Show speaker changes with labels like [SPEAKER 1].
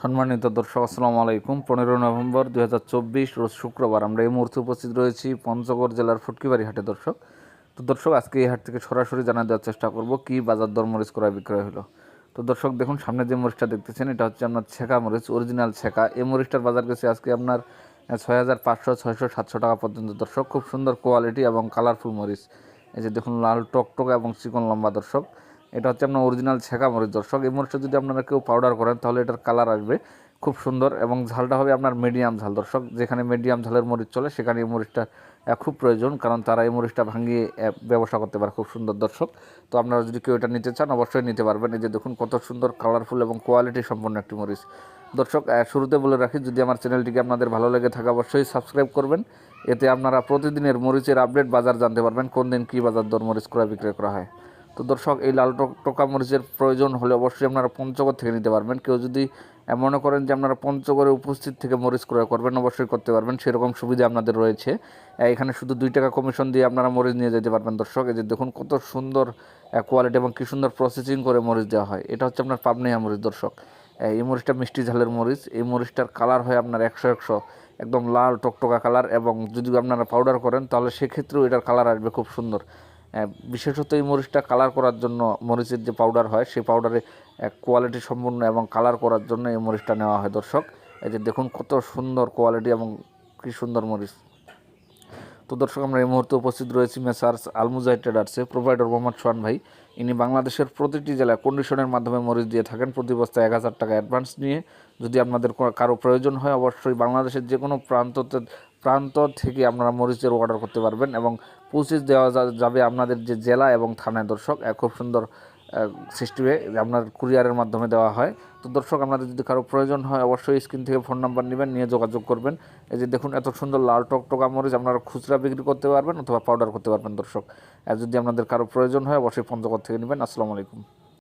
[SPEAKER 1] সম্মানিত দর্শক, আসসালামু আলাইকুম। পনেরো নভেম্বর দু হাজার চব্বিশ, রোজ শুক্রবার আমরা এই মুহূর্তে উপস্থিত রয়েছি পঞ্চগড় জেলার ফুটকিবাড়ি হাটে দর্শক। তো দর্শক, আজকে এই হাট থেকে সরাসরি জানা দেওয়ার চেষ্টা করব, কি বাজার দর মরিচ ক্রয় বিক্রয় হলো? তো দর্শক, দেখুন, সামনে যে মরিচটা দেখতেছেন, এটা হচ্ছে আপনার ছেঁকা মরিচ অরিজিনাল ছেঁকা। এই মরিচটার বাজার গেছে আজকে আপনার ছয় হাজার পাঁচশো, ছয়শো, সাতশো টাকা পর্যন্ত। দর্শক, খুব সুন্দর কোয়ালিটি এবং কালারফুল মরিচ। এই যে দেখুন, লাল টকটক এবং চিকন লম্বা দর্শক। এটা হচ্ছে আপনার অরিজিনাল ছেঁকা মরিচ। দর্শক, এই মরিচটা যদি আপনারা কেউ পাউডার করেন, তাহলে এটার কালার আসবে খুব সুন্দর এবং ঝালটা হবে আপনার মিডিয়াম ঝাল। দর্শক, যেখানে মিডিয়াম ঝালের মরিচ চলে, সেখানে এই মরিচটা খুব প্রয়োজন, কারণ তারা এই মরিচটা ভাঙিয়ে ব্যবসা করতে পারে খুব সুন্দর। দর্শক, তো আপনারা যদি কেউ এটা নিতে চান, অবশ্যই নিতে পারবেন। এই যে দেখুন, কত সুন্দর কালারফুল এবং কোয়ালিটি সম্পন্ন একটি মরিচ। দর্শক শুরুতে বলে রাখি, যদি আমার চ্যানেলটিকে আপনাদের ভালো লেগে থাকে, অবশ্যই সাবস্ক্রাইব করবেন। এতে আপনারা প্রতিদিনের মরিচের আপডেট বাজার জানতে পারবেন, কোন দিন কী বাজার দর মরিচ ক্রয় বিক্রয় করা হয়। তো দর্শক, এই লাল টক- মরিচের প্রয়োজন হলে অবশ্যই আপনারা পঞ্চগড় থেকে নিতে পারবেন। কেউ যদি মনে করেন যে আপনারা পঞ্চগড়ে উপস্থিত থেকে মরিচ ক্রয় করবেন, অবশ্যই করতে পারবেন। সেরকম সুবিধা আপনাদের রয়েছে। এখানে শুধু দুই টাকা কমিশন দিয়ে আপনারা মরিচ নিয়ে যেতে পারবেন দর্শক। এই যে দেখুন কত সুন্দর কোয়ালিটি এবং কী সুন্দর প্রসেসিং করে মরিচ দেওয়া হয়। এটা হচ্ছে আপনার পাবনিয়া মরিচ দর্শক। এই মরিচটা মিষ্টি ঝালের মরিচ। এই মরিচটার কালার হয় আপনার একশো একশো, একদম লাল টকটকা কালার এবং যদি আপনারা পাউডার করেন, তাহলে সেক্ষেত্রেও এটার কালার আসবে খুব সুন্দর। বিশেষত এই মরিচটা কালার করার জন্য মরিচের যে পাউডার হয়, সেই পাউডারে কোয়ালিটি সম্পূর্ণ এবং কালার করার জন্য এই মরিচটা নেওয়া হয় দর্শক। এই যে দেখুন কত সুন্দর কোয়ালিটি এবং কি সুন্দর মরিচ। তো দর্শক, আমরা এই মুহূর্তে উপস্থিত রয়েছি মেসার্স আলমুজাই ট্রেডার্সে, প্রোভাইডার মোহাম্মদ সোহান ভাই। ইনি বাংলাদেশের প্রতিটি জেলায় কন্ডিশনের মাধ্যমে মরিচ দিয়ে থাকেন, প্রতি বস্তায় এক হাজার টাকা অ্যাডভান্স নিয়ে। যদি আপনাদের কারও প্রয়োজন হয়, অবশ্যই বাংলাদেশের যে কোনো প্রান্ততে প্রান্ত থেকে আপনারা মরিচের অর্ডার করতে পারবেন এবং পৌঁছে দেওয়া যাবে আপনাদের যে জেলা এবং থানায়। দর্শক খুব সুন্দর সিস্টেমে আপনার কুরিয়ারের মাধ্যমে দেওয়া হয়। তো দর্শক, আপনাদের যদি কারও প্রয়োজন হয়, অবশ্যই স্ক্রিন থেকে ফোন নাম্বার নেবেন, নিয়ে যোগাযোগ করবেন। এই যে দেখুন, এত সুন্দর লাল টক টকটকা মরিচ আপনারা খুচরা বিক্রি করতে পারবেন অথবা পাউডার করতে পারবেন দর্শক। আর যদি আপনাদের কারও প্রয়োজন হয়, অবশ্যই পঞ্চগড় থেকে নেবেন। আসসালামু আলাইকুম।